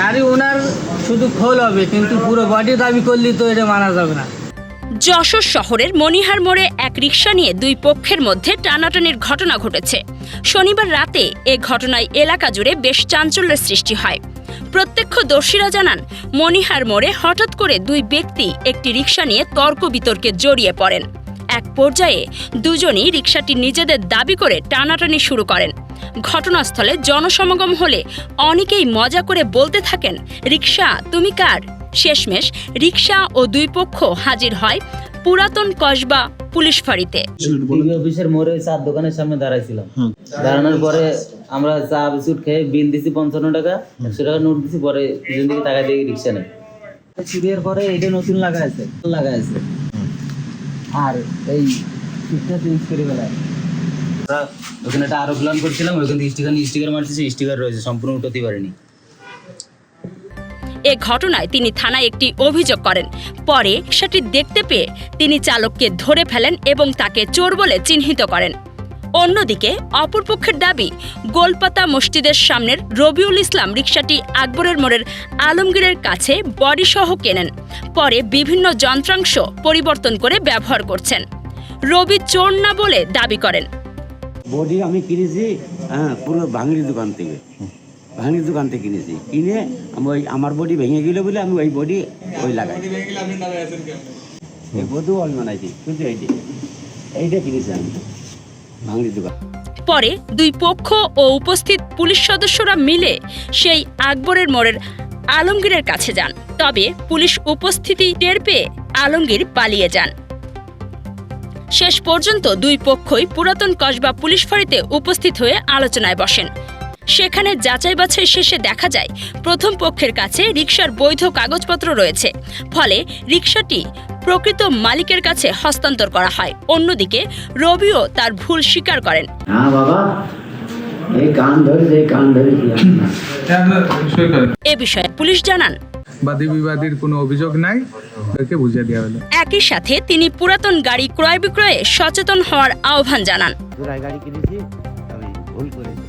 গাড়ি ওনার শুধু খোল হবে, কিন্তু পুরো বডি দাবি তো এটা মানা যাবে না। যশোর শহরের মনিহার মোড়ে এক রিকশা নিয়ে দুই পক্ষের মধ্যে টানাটানির ঘটনা ঘটেছে। শনিবার রাতে এ ঘটনায় এলাকা জুড়ে বেশ চাঞ্চল্যের সৃষ্টি হয়। প্রত্যক্ষদর্শীরা জানান, মনিহার মোড়ে হঠাৎ করে দুই ব্যক্তি একটি রিকশা নিয়ে তর্ক বিতর্কে জড়িয়ে পড়েন। এক পর্যায়ে দুজনই রিকশাটি নিজেদের দাবি করে টানাটানি শুরু করেন। ঘটনাস্থলে জনসমাগম হলে অনেকেই মজা করে বলতে থাকেন, রিকশা, তুমি কার? শেষমেশ রিকশা ও দুই পক্ষ হাজির হয় পুরাতন কসবা পুলিশ ফাঁড়িতে। অফিসের মোড়ে চার দোকানের সামনে দাঁড়াইছিলাম। দাঁড়ানোর পরে আমরা চা, বিস্কুট খেয়ে বিল দিছি পঞ্চান্ন টাকা, একশো টাকা নোট দিছি, পরে পিছন দিকে টাকা দিয়ে রিক্সা নেই। চুরিয়ার পরে এটা নতুন লাগা আছে লাগা আছে। আর এই চেঞ্জ করে বেলায়। ওখানে একটা আরও প্ল্যান করছিলাম স্টিকার স্টিকার স্টিকার রয়েছে, সম্পূর্ণ উঠাতে পারিনি। এ ঘটনায় তিনি থানায় একটি অভিযোগ করেন। পরে সেটি দেখতে পেয়ে তিনি চালককে ধরে ফেলেন এবং তাকে চোর বলে চিহ্নিত করেন। অন্যদিকে অপরপক্ষের দাবি, গোলপাতা মসজিদের সামনের রবিউল ইসলাম রিকশাটি আকবরের মোড়ের আলমগীরের কাছে বডিসহ কেনেন। পরে বিভিন্ন যন্ত্রাংশ পরিবর্তন করে ব্যবহার করছেন। রবি চোর না বলে দাবি করেন। বডি আমি কিনেছি হ্যাঁ পুরো ভাঙড়ি দোকান থেকে। ভাঙড়ি দোকান থেকে কিনেছি। কিনে আমি ওই আমার বডি ভেঙে গেল বলে আমি ওই বডি ওই লাগাই। বডি আমি বানাইছি কিন্তু এইটি এইটা কিনেছি আমি ভাঙড়ি দোকান। পরে দুই পক্ষ ও উপস্থিত পুলিশ সদস্যরা মিলে সেই আকবরের মোড়ের আলমগীরের কাছে যান। তবে পুলিশ উপস্থিতি টের পেয়ে আলমগীর পালিয়ে যান। শেষ পর্যন্ত দুই পক্ষই পুরাতন কসবা পুলিশ ফাঁড়িতে উপস্থিত হয়ে আলোচনায় বসেন। সেখানে যাচাই বাছাই শেষে দেখা যায় প্রথম পক্ষের কাছে রিকশার বৈধ কাগজপত্র রয়েছে। ফলে রিকশাটি প্রকৃত মালিকের কাছে হস্তান্তর করা হয়। অন্যদিকে রবিও তার ভুল স্বীকার করেন। হ্যাঁ বাবা এই কান ধরেছে এই কান ধরেছি সই করেন। এ বিষয়ে পুলিশ জানান। বাদী বিবাদীর কোনো অভিযোগ নাই? ওদেরকে বুঝিয়ে দেওয়া হলো। একই সাথে তিনি পুরাতন গাড়ি ক্রয় বিক্রয়ে সচেতন হওয়ার আহ্বান জানান। গাড়ি কিনেছি আমি ভুল করেছি।